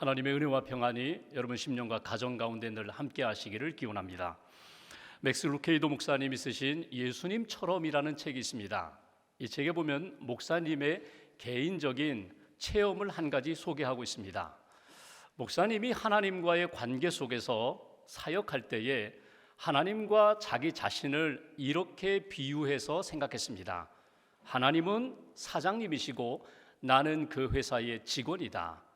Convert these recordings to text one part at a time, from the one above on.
하나님의 은혜와 평안이 여러분 심령과 가정 가운데 늘 함께 하시기를 기원합니다. 맥스 루케이도 목사님이 쓰신 예수님처럼이라는 책이 있습니다. 이 책에 보면 목사님의 개인적인 체험을 한 가지 소개하고 있습니다. 목사님이 하나님과의 관계 속에서 사역할 때에 하나님과 자기 자신을 이렇게 비유해서 생각했습니다. 하나님은 사장님이시고 나는 그 회사의 직원이다.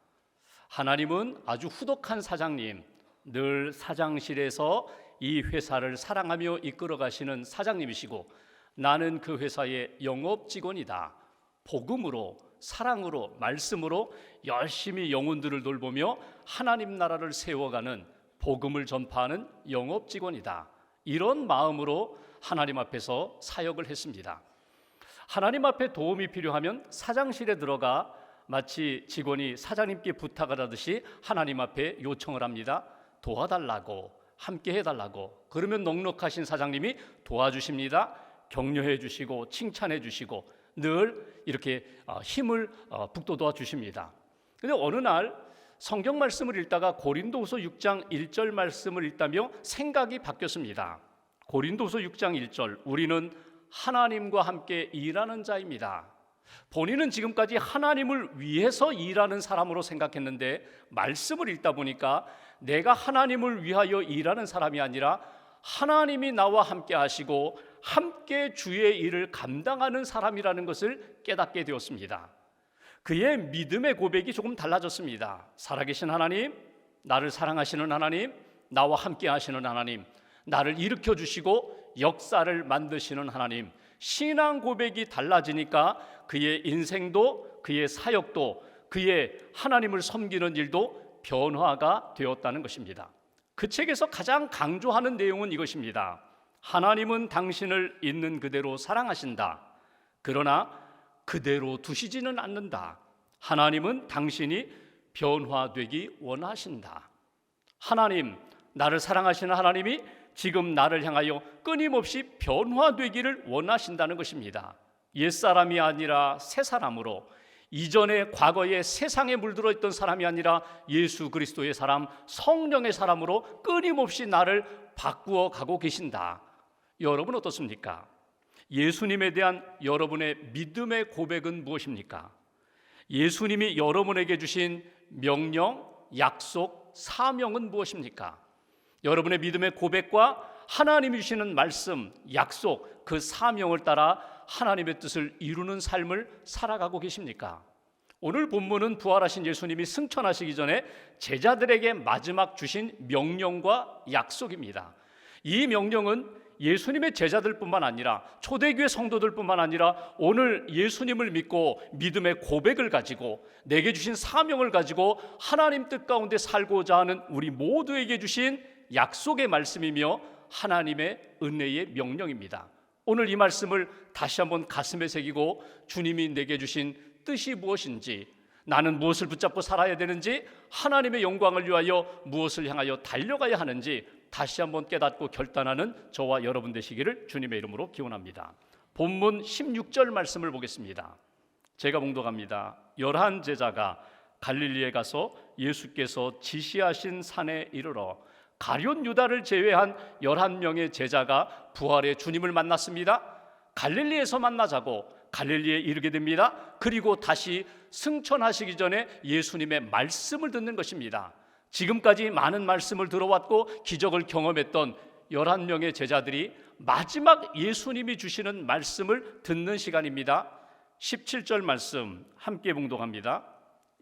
하나님은 아주 후덕한 사장님, 늘 사장실에서 이 회사를 사랑하며 이끌어 가시는 사장님이시고 나는 그 회사의 영업 직원이다. 복음으로 사랑으로 말씀으로 열심히 영혼들을 돌보며 하나님 나라를 세워가는 복음을 전파하는 영업 직원이다. 이런 마음으로 하나님 앞에서 사역을 했습니다. 하나님 앞에 도움이 필요하면 사장실에 들어가 마치 직원이 사장님께 부탁을 하듯이 하나님 앞에 요청을 합니다. 도와달라고 함께 해달라고 그러면 넉넉하신 사장님이 도와주십니다. 격려해 주시고 칭찬해 주시고 늘 이렇게 어, 힘을 어, 북돋아 주십니다. 근데 어느 날 성경 말씀을 읽다가 고린도후서 6장 1절 말씀을 읽다며 생각이 바뀌었습니다. 고린도후서 6장 1절 우리는 하나님과 함께 일하는 자입니다. 본인은 지금까지 하나님을 위해서 일하는 사람으로 생각했는데 말씀을 읽다 보니까 내가 하나님을 위하여 일하는 사람이 아니라 하나님이 나와 함께 하시고 함께 주의 일을 감당하는 사람이라는 것을 깨닫게 되었습니다. 그의 믿음의 고백이 조금 달라졌습니다. 살아계신 하나님, 나를 사랑하시는 하나님, 나와 함께 하시는 하나님, 나를 일으켜 주시고 역사를 만드시는 하나님, 신앙 고백이 달라지니까 그의 인생도 그의 사역도 그의 하나님을 섬기는 일도 변화가 되었다는 것입니다. 그 책에서 가장 강조하는 내용은 이것입니다. 하나님은 당신을 있는 그대로 사랑하신다. 그러나 그대로 두시지는 않는다. 하나님은 당신이 변화되기 원하신다. 하나님, 나를 사랑하시는 하나님이 지금 나를 향하여 끊임없이 변화되기를 원하신다는 것입니다. 옛사람이 아니라 새 사람으로 이전에 과거에 세상에 물들어 있던 사람이 아니라 예수 그리스도의 사람, 성령의 사람으로 끊임없이 나를 바꾸어 가고 계신다. 여러분 어떻습니까? 예수님에 대한 여러분의 믿음의 고백은 무엇입니까? 예수님이 여러분에게 주신 명령, 약속, 사명은 무엇입니까? 여러분의 믿음의 고백과 하나님이 주시는 말씀, 약속, 그 사명을 따라 하나님의 뜻을 이루는 삶을 살아가고 계십니까? 오늘 본문은 부활하신 예수님이 승천하시기 전에 제자들에게 마지막 주신 명령과 약속입니다. 이 명령은 예수님의 제자들뿐만 아니라 초대교회 성도들뿐만 아니라 오늘 예수님을 믿고 믿음의 고백을 가지고 내게 주신 사명을 가지고 하나님 뜻 가운데 살고자 하는 우리 모두에게 주신 약속의 말씀이며 하나님의 은혜의 명령입니다. 오늘 이 말씀을 다시 한번 가슴에 새기고 주님이 내게 주신 뜻이 무엇인지 나는 무엇을 붙잡고 살아야 되는지 하나님의 영광을 위하여 무엇을 향하여 달려가야 하는지 다시 한번 깨닫고 결단하는 저와 여러분 되시기를 주님의 이름으로 기원합니다. 본문 16절 말씀을 보겠습니다. 제가 봉독합니다. 열한 제자가 갈릴리에 가서 예수께서 지시하신 산에 이르러 가룟 유다를 제외한 열한 명의 제자가 부활의 주님을 만났습니다. 갈릴리에서 만나자고 갈릴리에 이르게 됩니다. 그리고 다시 승천하시기 전에 예수님의 말씀을 듣는 것입니다. 지금까지 많은 말씀을 들어왔고 기적을 경험했던 11명의 제자들이 마지막 예수님이 주시는 말씀을 듣는 시간입니다. 17절 말씀 함께 봉독합니다.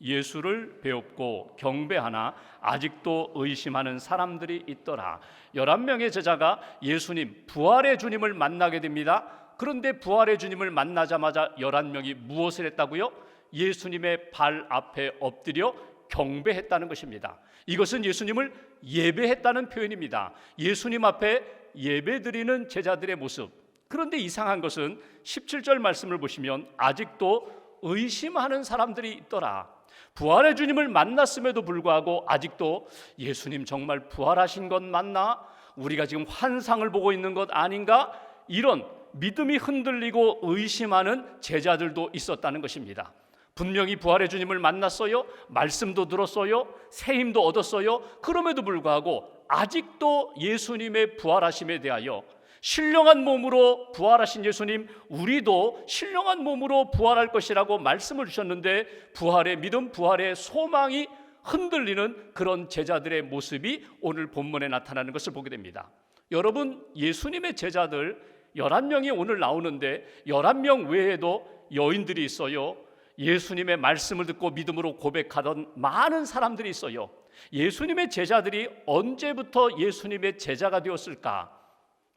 예수를 배웠고 경배하나 아직도 의심하는 사람들이 있더라. 11명의 제자가 예수님 부활의 주님을 만나게 됩니다. 그런데 부활의 주님을 만나자마자 11명이 무엇을 했다고요? 예수님의 발 앞에 엎드려 경배했다는 것입니다. 이것은 예수님을 예배했다는 표현입니다. 예수님 앞에 예배드리는 제자들의 모습. 그런데 이상한 것은 17절 말씀을 보시면 아직도 의심하는 사람들이 있더라. 부활의 주님을 만났음에도 불구하고 아직도 예수님 정말 부활하신 것 맞나? 우리가 지금 환상을 보고 있는 것 아닌가? 이런 믿음이 흔들리고 의심하는 제자들도 있었다는 것입니다. 분명히 부활의 주님을 만났어요. 말씀도 들었어요. 새 힘도 얻었어요. 그럼에도 불구하고 아직도 예수님의 부활하심에 대하여 신령한 몸으로 부활하신 예수님, 우리도 신령한 몸으로 부활할 것이라고 말씀을 주셨는데 부활의 믿음, 부활의 소망이 흔들리는 그런 제자들의 모습이 오늘 본문에 나타나는 것을 보게 됩니다. 여러분, 예수님의 제자들 11명이 오늘 나오는데 11명 외에도 여인들이 있어요. 예수님의 말씀을 듣고 믿음으로 고백하던 많은 사람들이 있어요. 예수님의 제자들이 언제부터 예수님의 제자가 되었을까?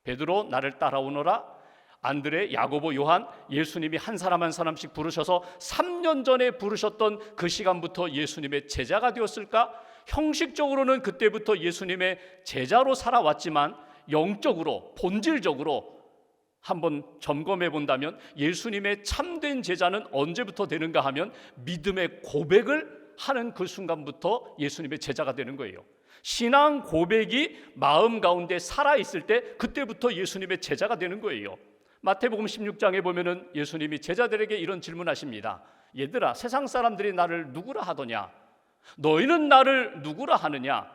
베드로 나를 따라오너라. 안드레, 야고보, 요한 예수님이 한 사람 한 사람씩 부르셔서 3년 전에 부르셨던 그 시간부터 예수님의 제자가 되었을까? 형식적으로는 그때부터 예수님의 제자로 살아왔지만 영적으로 본질적으로 한번 점검해 본다면 예수님의 참된 제자는 언제부터 되는가 하면 믿음의 고백을 하는 그 순간부터 예수님의 제자가 되는 거예요. 신앙 고백이 마음 가운데 살아 있을 때 그때부터 예수님의 제자가 되는 거예요. 마태복음 16장에 보면은 예수님이 제자들에게 이런 질문하십니다. 얘들아, 세상 사람들이 나를 누구라 하더냐? 너희는 나를 누구라 하느냐?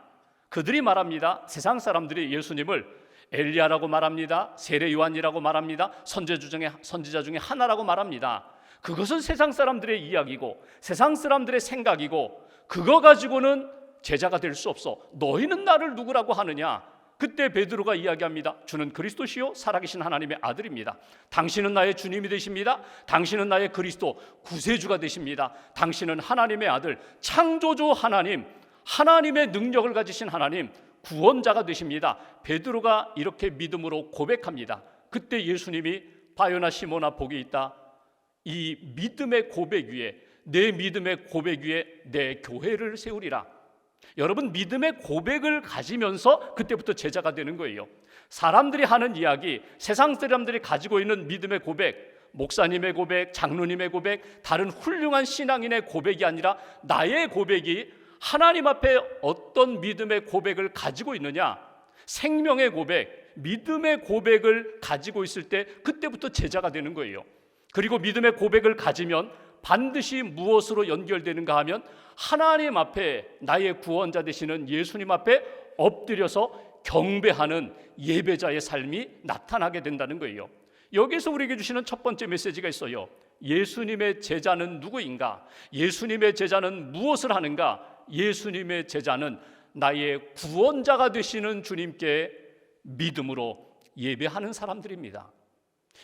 그들이 말합니다. 세상 사람들이 예수님을 엘리야라고 말합니다. 세례 요한이라고 말합니다. 선지자 중에 하나라고 말합니다. 그것은 세상 사람들의 이야기고 세상 사람들의 생각이고 그거 가지고는 제자가 될 수 없어. 너희는 나를 누구라고 하느냐? 그때 베드로가 이야기합니다. 주는 그리스도시요 살아계신 하나님의 아들입니다. 당신은 나의 주님이 되십니다. 당신은 나의 그리스도 구세주가 되십니다. 당신은 하나님의 아들, 창조주 하나님, 하나님의 능력을 가지신 하나님, 구원자가 되십니다. 베드로가 이렇게 믿음으로 고백합니다. 그때 예수님이 바요나 시모나 복이 있다. 이 믿음의 고백 위에 내 믿음의 고백 위에 내 교회를 세우리라. 여러분 믿음의 고백을 가지면서 그때부터 제자가 되는 거예요. 사람들이 하는 이야기, 세상 사람들이 가지고 있는 믿음의 고백, 목사님의 고백, 장로님의 고백, 다른 훌륭한 신앙인의 고백이 아니라 나의 고백이 하나님 앞에 어떤 믿음의 고백을 가지고 있느냐? 생명의 고백, 믿음의 고백을 가지고 있을 때 그때부터 제자가 되는 거예요. 그리고 믿음의 고백을 가지면 반드시 무엇으로 연결되는가 하면 하나님 앞에 나의 구원자 되시는 예수님 앞에 엎드려서 경배하는 예배자의 삶이 나타나게 된다는 거예요. 여기서 우리에게 주시는 첫 번째 메시지가 있어요. 예수님의 제자는 누구인가? 예수님의 제자는 무엇을 하는가? 예수님의 제자는 나의 구원자가 되시는 주님께 믿음으로 예배하는 사람들입니다.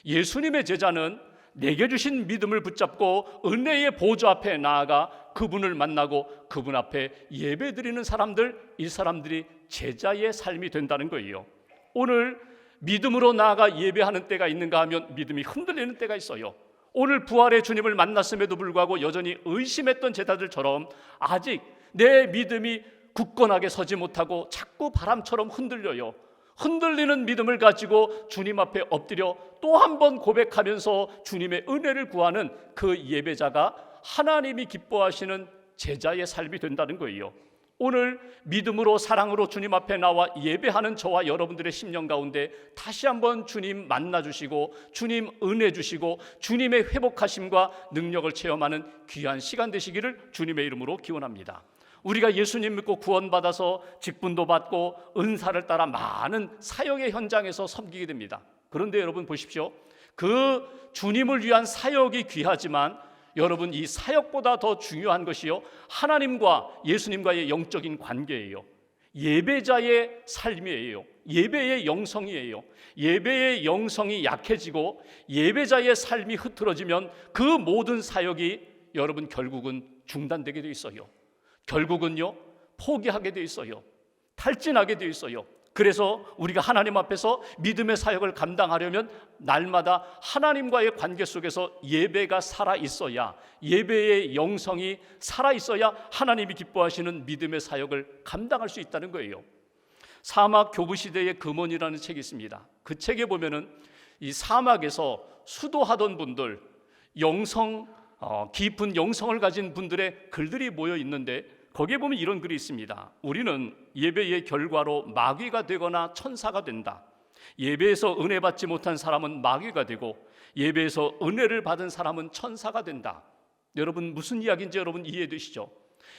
예수님의 제자는 내게 주신 믿음을 붙잡고 은혜의 보좌 앞에 나아가 그분을 만나고 그분 앞에 예배드리는 사람들, 이 사람들이 제자의 삶이 된다는 거예요. 오늘 믿음으로 나아가 예배하는 때가 있는가 하면 믿음이 흔들리는 때가 있어요. 오늘 부활의 주님을 만났음에도 불구하고 여전히 의심했던 제자들처럼 아직 내 믿음이 굳건하게 서지 못하고 자꾸 바람처럼 흔들려요. 흔들리는 믿음을 가지고 주님 앞에 엎드려 또 한 번 고백하면서 주님의 은혜를 구하는 그 예배자가 하나님이 기뻐하시는 제자의 삶이 된다는 거예요. 오늘 믿음으로 사랑으로 주님 앞에 나와 예배하는 저와 여러분들의 심령 가운데 다시 한번 주님 만나 주시고 주님 은혜 주시고 주님의 회복하심과 능력을 체험하는 귀한 시간 되시기를 주님의 이름으로 기원합니다. 우리가 예수님 믿고 구원받아서 직분도 받고 은사를 따라 많은 사역의 현장에서 섬기게 됩니다. 그런데 여러분 보십시오. 그 주님을 위한 사역이 귀하지만 여러분 이 사역보다 더 중요한 것이요. 하나님과 예수님과의 영적인 관계예요. 예배자의 삶이에요. 예배의 영성이에요. 예배의 영성이 약해지고 예배자의 삶이 흐트러지면 그 모든 사역이 여러분 결국은 중단되게 돼 있어요. 결국은요, 포기하게 돼 있어요. 탈진하게 돼 있어요. 그래서 우리가 하나님 앞에서 믿음의 사역을 감당하려면 날마다 하나님과의 관계 속에서 예배가 살아 있어야 예배의 영성이 살아 있어야 하나님이 기뻐하시는 믿음의 사역을 감당할 수 있다는 거예요. 사막 교부 시대의 금원이라는 책이 있습니다. 그 책에 보면은 이 사막에서 수도하던 분들 영성 어, 깊은 영성을 가진 분들의 글들이 모여 있는데 거기에 보면 이런 글이 있습니다. 우리는 예배의 결과로 마귀가 되거나 천사가 된다. 예배에서 은혜 받지 못한 사람은 마귀가 되고 예배에서 은혜를 받은 사람은 천사가 된다. 여러분 무슨 이야기인지 여러분 이해되시죠?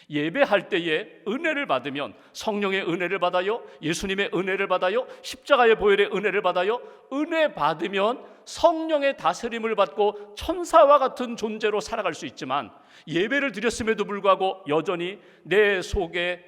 예배할 때에 은혜를 받으면 성령의 은혜를 받아요. 예수님의 은혜를 받아요. 십자가의 보혈의 은혜를 받아요. 은혜 받으면 성령의 다스림을 받고 천사와 같은 존재로 살아갈 수 있지만 예배를 드렸음에도 불구하고 여전히 내 속에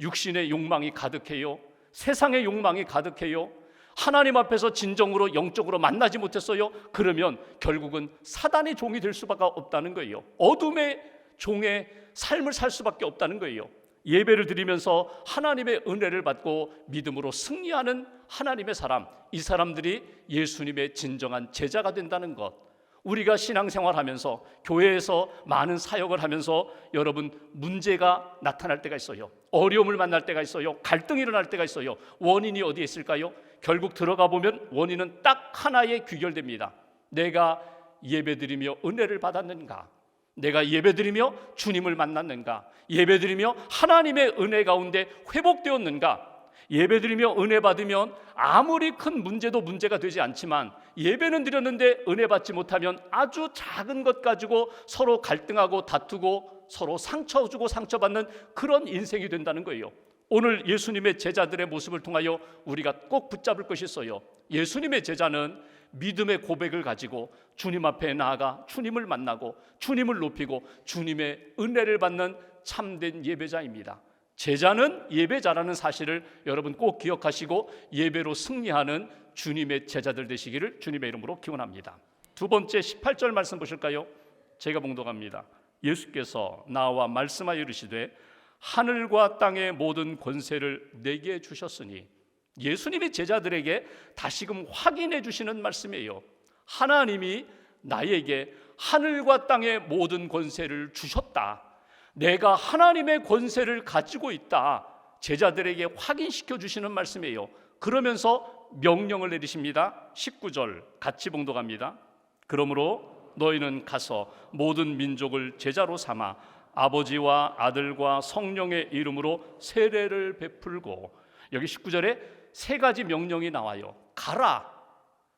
육신의 욕망이 가득해요. 세상의 욕망이 가득해요. 하나님 앞에서 진정으로 영적으로 만나지 못했어요. 그러면 결국은 사단의 종이 될 수밖에 없다는 거예요. 어둠의 종의 삶을 살 수밖에 없다는 거예요. 예배를 드리면서 하나님의 은혜를 받고 믿음으로 승리하는 하나님의 사람, 이 사람들이 예수님의 진정한 제자가 된다는 것. 우리가 신앙생활 하면서 교회에서 많은 사역을 하면서 여러분 문제가 나타날 때가 있어요. 어려움을 만날 때가 있어요. 갈등이 일어날 때가 있어요. 원인이 어디에 있을까요? 결국 들어가 보면 원인은 딱 하나에 귀결됩니다. 내가 예배드리며 은혜를 받았는가? 내가 예배드리며 주님을 만났는가? 예배드리며 하나님의 은혜 가운데 회복되었는가? 예배드리며 은혜 받으면 아무리 큰 문제도 문제가 되지 않지만 예배는 드렸는데 은혜 받지 못하면 아주 작은 것 가지고 서로 갈등하고 다투고 서로 상처 주고 상처받는 그런 인생이 된다는 거예요. 오늘 예수님의 제자들의 모습을 통하여 우리가 꼭 붙잡을 것이 있어요. 예수님의 제자는 믿음의 고백을 가지고 주님 앞에 나아가 주님을 만나고 주님을 높이고 주님의 은혜를 받는 참된 예배자입니다. 제자는 예배자라는 사실을 여러분 꼭 기억하시고 예배로 승리하는 주님의 제자들 되시기를 주님의 이름으로 기원합니다. 두 번째 18절 말씀 보실까요? 제가 봉독합니다. 예수께서 나와 말씀하여 이르시되 하늘과 땅의 모든 권세를 내게 주셨으니 예수님의 제자들에게 다시금 확인해 주시는 말씀이에요. 하나님이 나에게 하늘과 땅의 모든 권세를 주셨다. 내가 하나님의 권세를 가지고 있다. 제자들에게 확인시켜 주시는 말씀이에요. 그러면서 명령을 내리십니다. 19절 같이 봉독합니다. 그러므로 너희는 가서 모든 민족을 제자로 삼아 아버지와 아들과 성령의 이름으로 세례를 베풀고 여기 19절에 세 가지 명령이 나와요. 가라.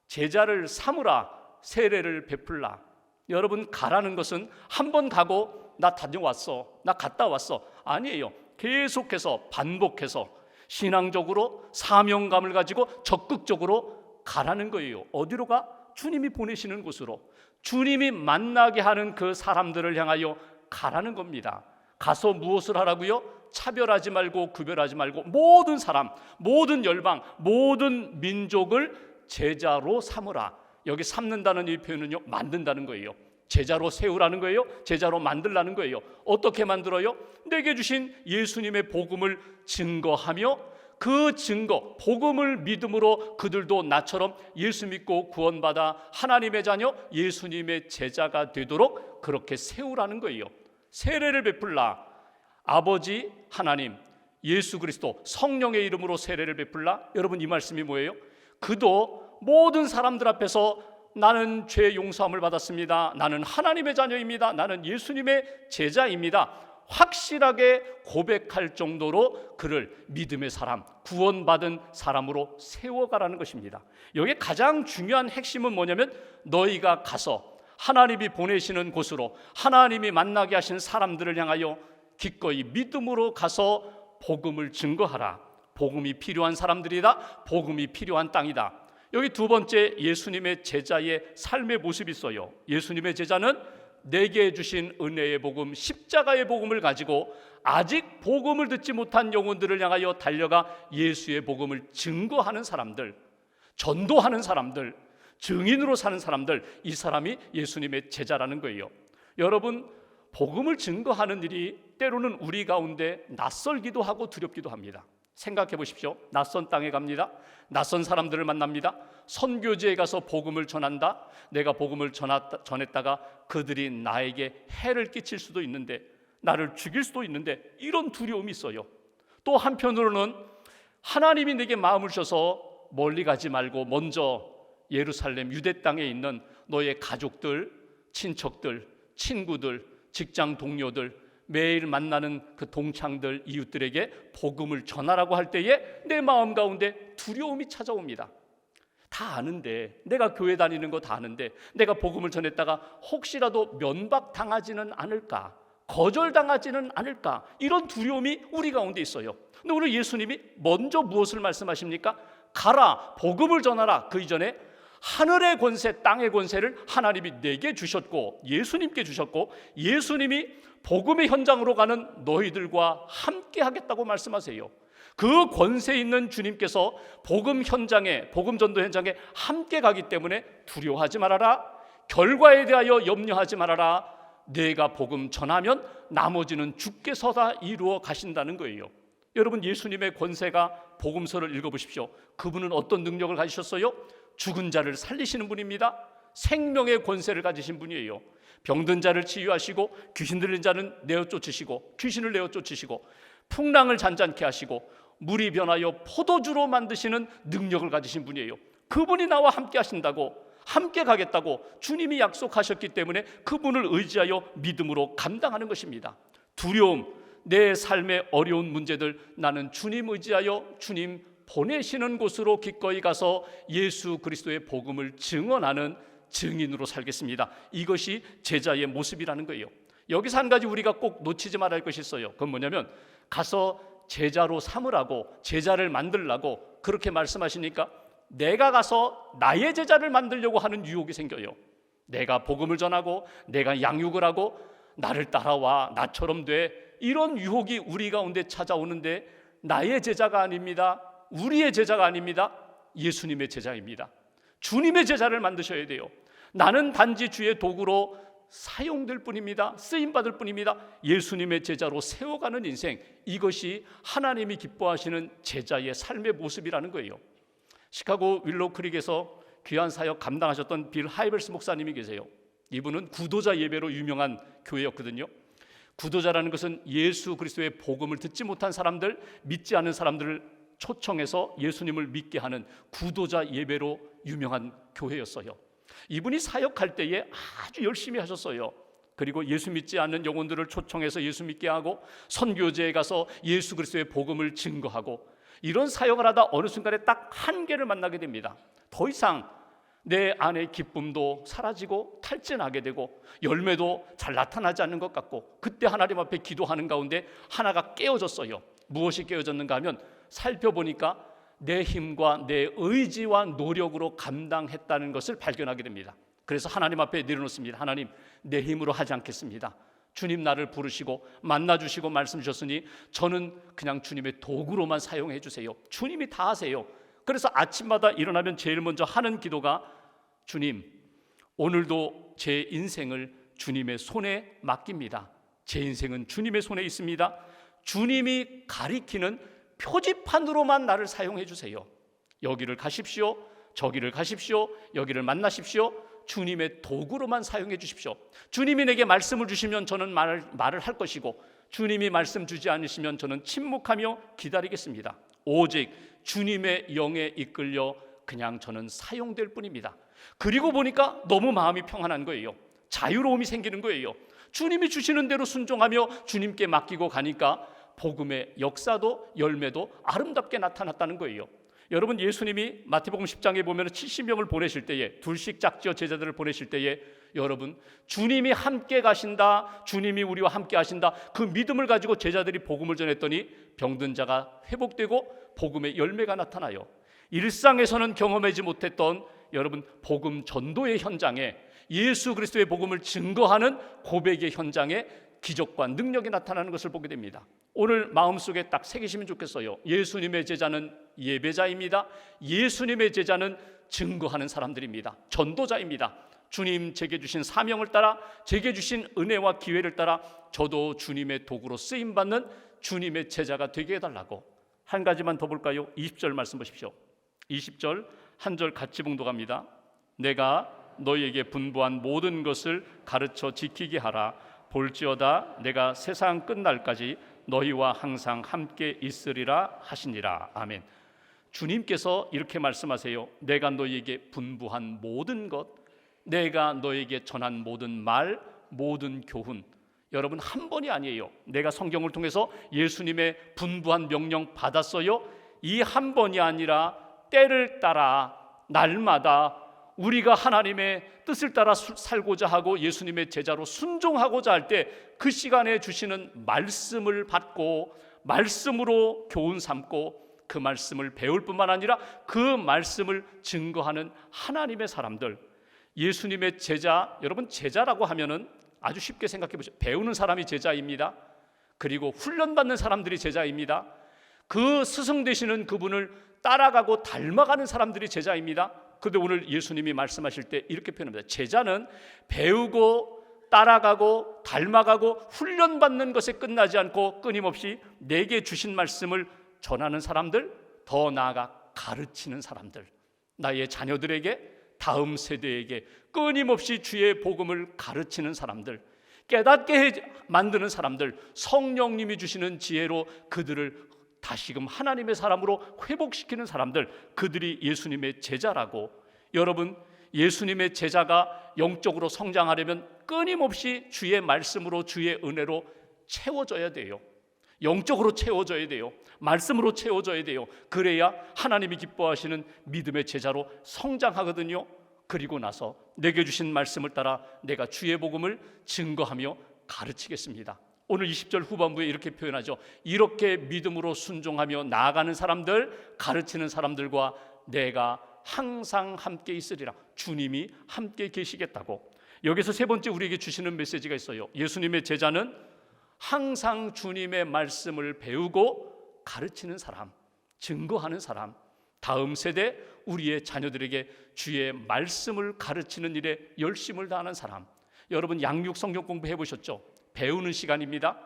제자를 삼으라. 세례를 베풀라. 여러분 가라는 것은 한 번 가고 나 다녀왔어. 나 갔다 왔어. 아니에요. 계속해서 반복해서 신앙적으로 사명감을 가지고 적극적으로 가라는 거예요. 어디로 가? 주님이 보내시는 곳으로. 주님이 만나게 하는 그 사람들을 향하여 가라는 겁니다. 가서 무엇을 하라고요? 차별하지 말고 구별하지 말고 모든 사람, 모든 열방, 모든 민족을 제자로 삼으라. 여기 삼는다는 이 표현은요, 만든다는 거예요. 제자로 세우라는 거예요. 제자로 만들라는 거예요. 어떻게 만들어요? 내게 주신 예수님의 복음을 증거하며 그 증거, 복음을 믿음으로 그들도 나처럼 예수 믿고 구원받아 하나님의 자녀, 예수님의 제자가 되도록 그렇게 세우라는 거예요. 세례를 베풀라. 아버지 하나님, 예수 그리스도 성령의 이름으로 세례를 베풀라. 여러분 이 말씀이 뭐예요? 그도 모든 사람들 앞에서 나는 죄 용서함을 받았습니다. 나는 하나님의 자녀입니다. 나는 예수님의 제자입니다. 확실하게 고백할 정도로 그를 믿음의 사람, 구원받은 사람으로 세워가라는 것입니다. 여기 가장 중요한 핵심은 뭐냐면 너희가 가서 하나님이 보내시는 곳으로 하나님이 만나게 하신 사람들을 향하여 기꺼이 믿음으로 가서 복음을 증거하라. 복음이 필요한 사람들이다. 복음이 필요한 땅이다. 여기 두 번째 예수님의 제자의 삶의 모습이 있어요. 예수님의 제자는 내게 주신 은혜의 복음, 십자가의 복음을 가지고 아직 복음을 듣지 못한 영혼들을 향하여 달려가 예수의 복음을 증거하는 사람들, 전도하는 사람들, 증인으로 사는 사람들, 이 사람이 예수님의 제자라는 거예요. 여러분, 복음을 증거하는 일이 때로는 우리 가운데 낯설기도 하고 두렵기도 합니다. 생각해 보십시오. 낯선 땅에 갑니다. 낯선 사람들을 만납니다. 선교지에 가서 복음을 전한다. 내가 복음을 전했다, 전했다가 그들이 나에게 해를 끼칠 수도 있는데 나를 죽일 수도 있는데 이런 두려움이 있어요. 또 한편으로는 하나님이 내게 마음을 주셔서 멀리 가지 말고 먼저 예루살렘 유대 땅에 있는 너의 가족들, 친척들, 친구들, 직장 동료들 매일 만나는 그 동창들 이웃들에게 복음을 전하라고 할 때에 내 마음 가운데 두려움이 찾아옵니다. 다 아는데 내가 교회 다니는 거 다 아는데 내가 복음을 전했다가 혹시라도 면박 당하지는 않을까 거절 당하지는 않을까 이런 두려움이 우리 가운데 있어요. 근데 오늘 예수님이 먼저 무엇을 말씀하십니까? 가라 복음을 전하라 그 이전에 하늘의 권세 땅의 권세를 하나님이 내게 주셨고 예수님께 주셨고 예수님이 복음의 현장으로 가는 너희들과 함께 하겠다고 말씀하세요. 그 권세 있는 주님께서 복음 현장에 복음 전도 현장에 함께 가기 때문에 두려워하지 말아라. 결과에 대하여 염려하지 말아라. 내가 복음 전하면 나머지는 주께서 다 이루어 가신다는 거예요. 여러분 예수님의 권세가 복음서를 읽어 보십시오. 그분은 어떤 능력을 가지셨어요? 죽은 자를 살리시는 분입니다. 생명의 권세를 가지신 분이에요. 병든 자를 치유하시고 귀신 들린 자는 내어 쫓으시고 귀신을 내어 쫓으시고 풍랑을 잔잔케 하시고 물이 변하여 포도주로 만드시는 능력을 가지신 분이에요. 그분이 나와 함께 하신다고 함께 가겠다고 주님이 약속하셨기 때문에 그분을 의지하여 믿음으로 감당하는 것입니다. 두려움, 내 삶의 어려운 문제들 나는 주님 의지하여 주님 보내시는 곳으로 기꺼이 가서 예수 그리스도의 복음을 증언하는 증인으로 살겠습니다. 이것이 제자의 모습이라는 거예요. 여기서 한 가지 우리가 꼭 놓치지 말아야 할 것이 있어요. 그건 뭐냐면 가서 제자로 삼으라고 제자를 만들라고 그렇게 말씀하시니까 내가 가서 나의 제자를 만들려고 하는 유혹이 생겨요. 내가 복음을 전하고 내가 양육을 하고 나를 따라와 나처럼 돼 이런 유혹이 우리 가운데 찾아오는데 나의 제자가 아닙니다. 우리의 제자가 아닙니다. 예수님의 제자입니다. 주님의 제자를 만드셔야 돼요. 나는 단지 주의 도구로 사용될 뿐입니다. 쓰임 받을 뿐입니다. 예수님의 제자로 세워가는 인생 이것이 하나님이 기뻐하시는 제자의 삶의 모습이라는 거예요. 시카고 윌로우 크릭에서 귀한 사역 감당하셨던 빌 하이벨스 목사님이 계세요. 이분은 구도자 예배로 유명한 교회였거든요. 구도자라는 것은 예수 그리스도의 복음을 듣지 못한 사람들, 믿지 않은 사람들을 초청해서 예수님을 믿게 하는 구도자 예배로 유명한 교회였어요. 이분이 사역할 때에 아주 열심히 하셨어요. 그리고 예수 믿지 않는 영혼들을 초청해서 예수 믿게 하고 선교제에 가서 예수 그리스도의 복음을 증거하고 이런 사역을 하다 어느 순간에 딱 한계를 만나게 됩니다. 더 이상 내 안의 기쁨도 사라지고 탈진하게 되고 열매도 잘 나타나지 않는 것 같고 그때 하나님 앞에 기도하는 가운데 하나가 깨어졌어요. 무엇이 깨어졌는가 하면 살펴보니까 내 힘과 내 의지와 노력으로 감당했다는 것을 발견하게 됩니다. 그래서 하나님 앞에 내려놓습니다. 하나님, 내 힘으로 하지 않겠습니다. 주님 나를 부르시고 만나 주시고 말씀 주셨으니 저는 그냥 주님의 도구로만 사용해 주세요. 주님이 다 하세요. 그래서 아침마다 일어나면 제일 먼저 하는 기도가 주님, 오늘도 제 인생을 주님의 손에 맡깁니다. 제 인생은 주님의 손에 있습니다. 주님이 가리키는 표지판으로만 나를 사용해 주세요. 여기를 가십시오. 저기를 가십시오. 여기를 만나십시오. 주님의 도구로만 사용해 주십시오. 주님이 내게 말씀을 주시면 저는 말을, 말을 할 것이고 주님이 말씀 주지 않으시면 저는 침묵하며 기다리겠습니다. 오직 주님의 영에 이끌려 그냥 저는 사용될 뿐입니다. 그리고 보니까 너무 마음이 평안한 거예요. 자유로움이 생기는 거예요. 주님이 주시는 대로 순종하며 주님께 맡기고 가니까 복음의 역사도 열매도 아름답게 나타났다는 거예요. 여러분 예수님이 마태복음 10장에 보면 70명을 보내실 때에 둘씩 짝지어 제자들을 보내실 때에 여러분 주님이 함께 가신다. 주님이 우리와 함께 하신다. 그 믿음을 가지고 제자들이 복음을 전했더니 병든 자가 회복되고 복음의 열매가 나타나요. 일상에서는 경험하지 못했던 여러분 복음 전도의 현장에 예수 그리스도의 복음을 증거하는 고백의 현장에 기적과 능력이 나타나는 것을 보게 됩니다. 오늘 마음속에 딱 새기시면 좋겠어요. 예수님의 제자는 예배자입니다. 예수님의 제자는 증거하는 사람들입니다. 전도자입니다. 주님 제게 주신 사명을 따라 제게 주신 은혜와 기회를 따라 저도 주님의 도구로 쓰임 받는 주님의 제자가 되게 해 달라고. 한 가지만 더 볼까요? 20절 말씀 보십시오. 20절 한 절 같이 봉독합니다. 내가 너희에게 분부한 모든 것을 가르쳐 지키게 하라. 볼지어다 내가 세상 끝날까지 너희와 항상 함께 있으리라 하시니라. 아멘. 주님께서 이렇게 말씀하세요. 내가 너희에게 분부한 모든 것, 내가 너에게 전한 모든 말, 모든 교훈. 여러분 한 번이 아니에요. 내가 성경을 통해서 예수님의 분부한 명령 받았어요. 이 한 번이 아니라 때를 따라 날마다 우리가 하나님의 뜻을 따라 수- 살고자 하고 예수님의 제자로 순종하고자 할 때 그 시간에 주시는 말씀을 받고 말씀으로 교훈 삼고 그 말씀을 배울 뿐만 아니라 그 말씀을 증거하는 하나님의 사람들 예수님의 제자 여러분 제자라고 하면은 아주 쉽게 생각해 보세요. 배우는 사람이 제자입니다. 그리고 훈련받는 사람들이 제자입니다. 그 스승 되시는 그분을 따라가고 닮아가는 사람들이 제자입니다. 근데 오늘 예수님이 말씀하실 때 이렇게 표현합니다. 제자는 배우고 따라가고 닮아가고 훈련받는 것에 끝나지 않고 끊임없이 내게 주신 말씀을 전하는 사람들, 더 나아가 가르치는 사람들, 나의 자녀들에게 다음 세대에게 끊임없이 주의 복음을 가르치는 사람들, 깨닫게 해- 만드는 사람들, 성령님이 주시는 지혜로 그들을 다시금 하나님의 사람으로 회복시키는 사람들, 그들이 예수님의 제자라고 여러분 예수님의 제자가 영적으로 성장하려면 끊임없이 주의 말씀으로 주의 은혜로 채워져야 돼요. 영적으로 채워져야 돼요. 말씀으로 채워져야 돼요. 그래야 하나님이 기뻐하시는 믿음의 제자로 성장하거든요. 그리고 나서 내게 주신 말씀을 따라 내가 주의 복음을 증거하며 가르치겠습니다. 오늘 20절 후반부에 이렇게 표현하죠. 이렇게 믿음으로 순종하며 나아가는 사람들, 가르치는 사람들과 내가 항상 함께 있으리라. 주님이 함께 계시겠다고. 여기서 세 번째 우리에게 주시는 메시지가 있어요. 예수님의 제자는 항상 주님의 말씀을 배우고 가르치는 사람, 증거하는 사람, 다음 세대 우리의 자녀들에게 주의 말씀을 가르치는 일에 열심을 다하는 사람. 여러분 양육 성경 공부 해 보셨죠? 배우는 시간입니다.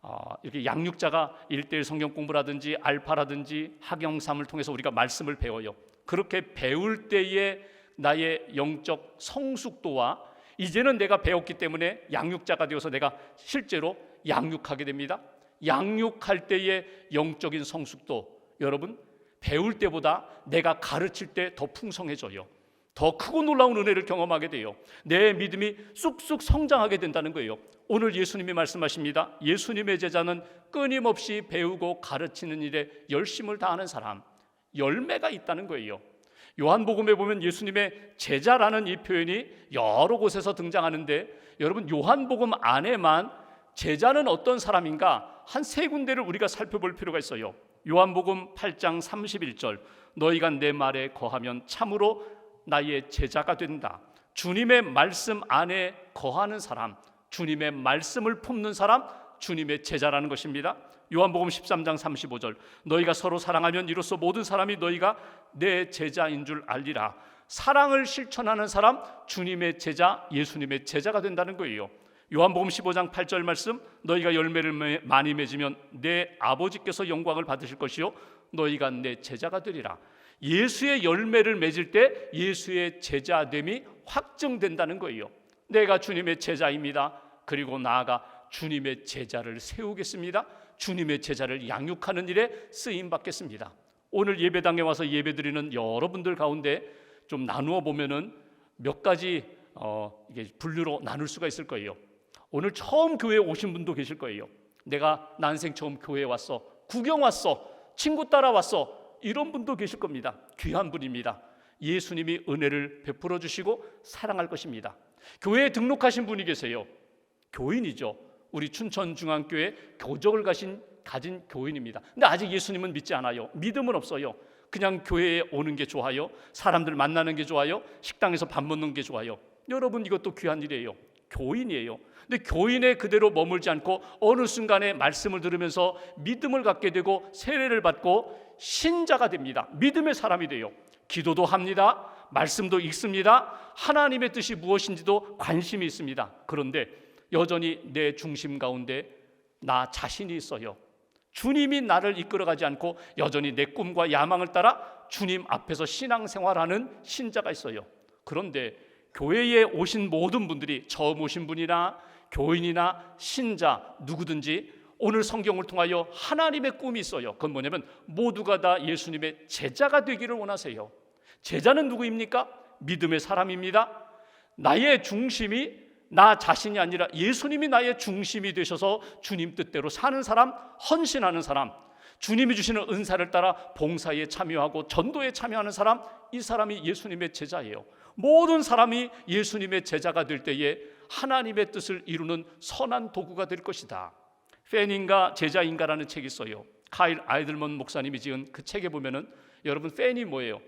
어, 이렇게 양육자가 일대일 성경 공부라든지 알파라든지 학영삼을 통해서 우리가 말씀을 배워요. 그렇게 배울 때에 나의 영적 성숙도와 이제는 내가 배웠기 때문에 양육자가 되어서 내가 실제로 양육하게 됩니다. 양육할 때의 영적인 성숙도 여러분 배울 때보다 내가 가르칠 때 더 풍성해져요. 더 크고 놀라운 은혜를 경험하게 돼요. 내 믿음이 쑥쑥 성장하게 된다는 거예요. 오늘 예수님이 말씀하십니다. 예수님의 제자는 끊임없이 배우고 가르치는 일에 열심을 다하는 사람, 열매가 있다는 거예요. 요한복음에 보면 예수님의 제자라는 이 표현이 여러 곳에서 등장하는데 여러분 요한복음 안에만 제자는 어떤 사람인가 한 세 군데를 우리가 살펴볼 필요가 있어요. 요한복음 8장 31절 너희가 내 말에 거하면 참으로 나의 제자가 된다. 주님의 말씀 안에 거하는 사람, 주님의 말씀을 품는 사람, 주님의 제자라는 것입니다. 요한복음 13장 35절 너희가 서로 사랑하면 이로써 모든 사람이 너희가 내 제자인 줄 알리라. 사랑을 실천하는 사람 주님의 제자 예수님의 제자가 된다는 거예요. 요한복음 15장 8절 말씀 너희가 열매를 매- 많이 맺으면 내 아버지께서 영광을 받으실 것이요 너희가 내 제자가 되리라. 예수의 열매를 맺을 때 예수의 제자됨이 확정된다는 거예요. 내가 주님의 제자입니다. 그리고 나아가 주님의 제자를 세우겠습니다. 주님의 제자를 양육하는 일에 쓰임 받겠습니다. 오늘 예배당에 와서 예배드리는 여러분들 가운데 좀 나누어 보면은 몇 가지 어, 이게 분류로 나눌 수가 있을 거예요. 오늘 처음 교회에 오신 분도 계실 거예요. 내가 난생 처음 교회에 왔어. 구경 왔어. 친구 따라 왔어. 이런 분도 계실 겁니다. 귀한 분입니다. 예수님이 은혜를 베풀어 주시고 사랑할 것입니다. 교회에 등록하신 분이 계세요. 교인이죠. 우리 춘천중앙교회 교적을 가신 가진 교인입니다. 근데 아직 예수님은 믿지 않아요. 믿음은 없어요. 그냥 교회에 오는 게 좋아요. 사람들 만나는 게 좋아요. 식당에서 밥 먹는 게 좋아요. 여러분 이것도 귀한 일이에요. 교인이에요. 근데 교인에 그대로 머물지 않고 어느 순간에 말씀을 들으면서 믿음을 갖게 되고 세례를 받고 신자가 됩니다. 믿음의 사람이 돼요. 기도도 합니다. 말씀도 읽습니다. 하나님의 뜻이 무엇인지도 관심이 있습니다. 그런데 여전히 내 중심 가운데 나 자신이 있어요. 주님이 나를 이끌어가지 않고 여전히 내 꿈과 야망을 따라 주님 앞에서 신앙생활하는 신자가 있어요. 그런데 교회에 오신 모든 분들이 처음 오신 분이나 교인이나 신자 누구든지 오늘 성경을 통하여 하나님의 꿈이 있어요. 그건 뭐냐면 모두가 다 예수님의 제자가 되기를 원하세요. 제자는 누구입니까? 믿음의 사람입니다. 나의 중심이 나 자신이 아니라 예수님이 나의 중심이 되셔서 주님 뜻대로 사는 사람, 헌신하는 사람, 주님이 주시는 은사를 따라 봉사에 참여하고 전도에 참여하는 사람, 이 사람이 예수님의 제자예요. 모든 사람이 예수님의 제자가 될 때에 하나님의 뜻을 이루는 선한 도구가 될 것이다. 팬인가 제자인가라는 책이 있어요. 카일 아이들먼 목사님이 지은 그 책에 보면은 여러분 팬이 뭐예요?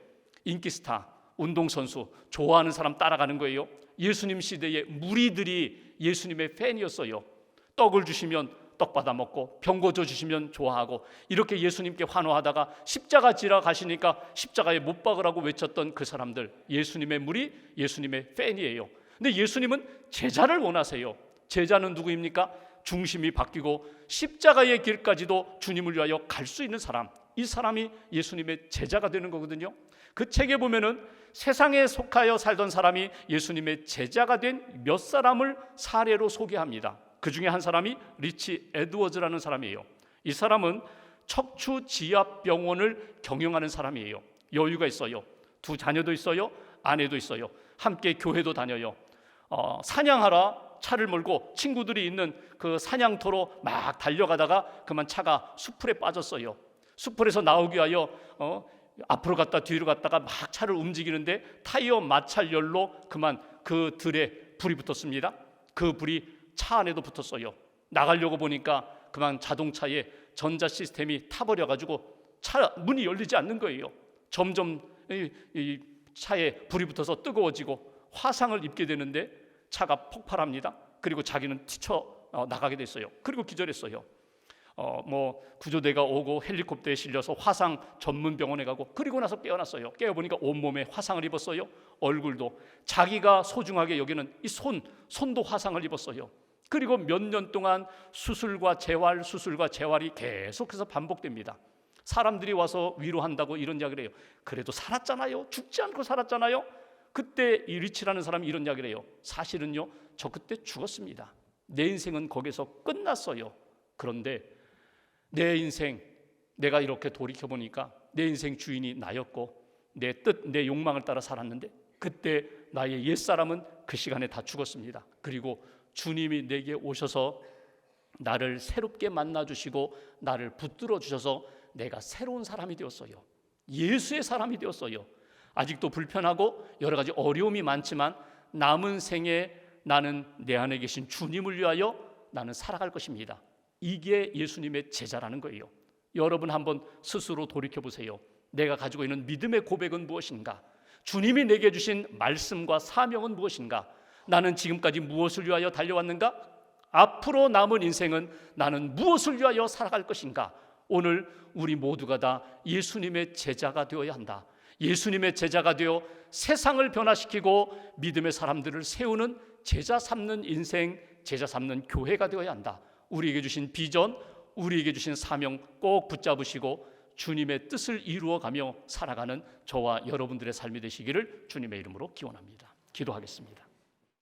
인기 스타, 운동 선수, 좋아하는 사람 따라가는 거예요. 예수님 시대의 무리들이 예수님의 팬이었어요. 떡을 주시면 떡 받아 먹고 병 고쳐 주시면 좋아하고 이렇게 예수님께 환호하다가 십자가 지러 가시니까 십자가에 못 박으라고 외쳤던 그 사람들 예수님의 무리 예수님의 팬이에요. 근데 예수님은 제자를 원하세요. 제자는 누구입니까? 중심이 바뀌고 십자가의 길까지도 주님을 위하여 갈 수 있는 사람. 이 사람이 예수님의 제자가 되는 거거든요. 그 책에 보면은 세상에 속하여 살던 사람이 예수님의 제자가 된 몇 사람을 사례로 소개합니다. 그 중에 한 사람이 리치 에드워즈라는 사람이에요. 이 사람은 척추 지압 병원을 경영하는 사람이에요. 여유가 있어요. 두 자녀도 있어요. 아내도 있어요. 함께 교회도 다녀요. 어, 사냥하러 차를 몰고 친구들이 있는 그 사냥터로 막 달려가다가 그만 차가 수풀에 빠졌어요. 수풀에서 나오기 위하여 어, 앞으로 갔다 뒤로 갔다가 막 차를 움직이는데 타이어 마찰열로 그만 그 들에 불이 붙었습니다. 그 불이 차 안에도 붙었어요. 나가려고 보니까 그만 자동차에 전자 시스템이 타버려 가지고 차 문이 열리지 않는 거예요. 점점 이, 이 차에 불이 붙어서 뜨거워지고 화상을 입게 되는데 차가 폭발합니다. 그리고 자기는 튀쳐 어, 나가게 됐어요. 그리고 기절했어요. 어, 뭐 구조대가 오고 헬리콥터에 실려서 화상 전문 병원에 가고 그리고 나서 깨어났어요. 깨어 보니까 온 몸에 화상을 입었어요. 얼굴도 자기가 소중하게 여기는 이 손 손도 화상을 입었어요. 그리고 몇 년 동안 수술과 재활 수술과 재활이 계속해서 반복됩니다. 사람들이 와서 위로한다고 이런 이야기를 해요. 그래도 살았잖아요. 죽지 않고 살았잖아요. 그때 이 리치라는 사람이 이런 이야기를 해요. 사실은요. 저 그때 죽었습니다. 내 인생은 거기서 끝났어요. 그런데 내 인생 내가 이렇게 돌이켜 보니까 내 인생 주인이 나였고 내 뜻, 내 욕망을 따라 살았는데 그때 나의 옛사람은 그 시간에 다 죽었습니다. 그리고 주님이 내게 오셔서 나를 새롭게 만나 주시고 나를 붙들어 주셔서 내가 새로운 사람이 되었어요. 예수의 사람이 되었어요. 아직도 불편하고 여러 가지 어려움이 많지만 남은 생에 나는 내 안에 계신 주님을 위하여 나는 살아갈 것입니다. 이게 예수님의 제자라는 거예요. 여러분 한번 스스로 돌이켜 보세요. 내가 가지고 있는 믿음의 고백은 무엇인가? 주님이 내게 주신 말씀과 사명은 무엇인가? 나는 지금까지 무엇을 위하여 달려왔는가? 앞으로 남은 인생은 나는 무엇을 위하여 살아갈 것인가? 오늘 우리 모두가 다 예수님의 제자가 되어야 한다. 예수님의 제자가 되어 세상을 변화시키고 믿음의 사람들을 세우는 제자 삼는 인생, 제자 삼는 교회가 되어야 한다. 우리에게 주신 비전, 우리에게 주신 사명 꼭 붙잡으시고 주님의 뜻을 이루어가며 살아가는 저와 여러분들의 삶이 되시기를 주님의 이름으로 기원합니다. 기도하겠습니다.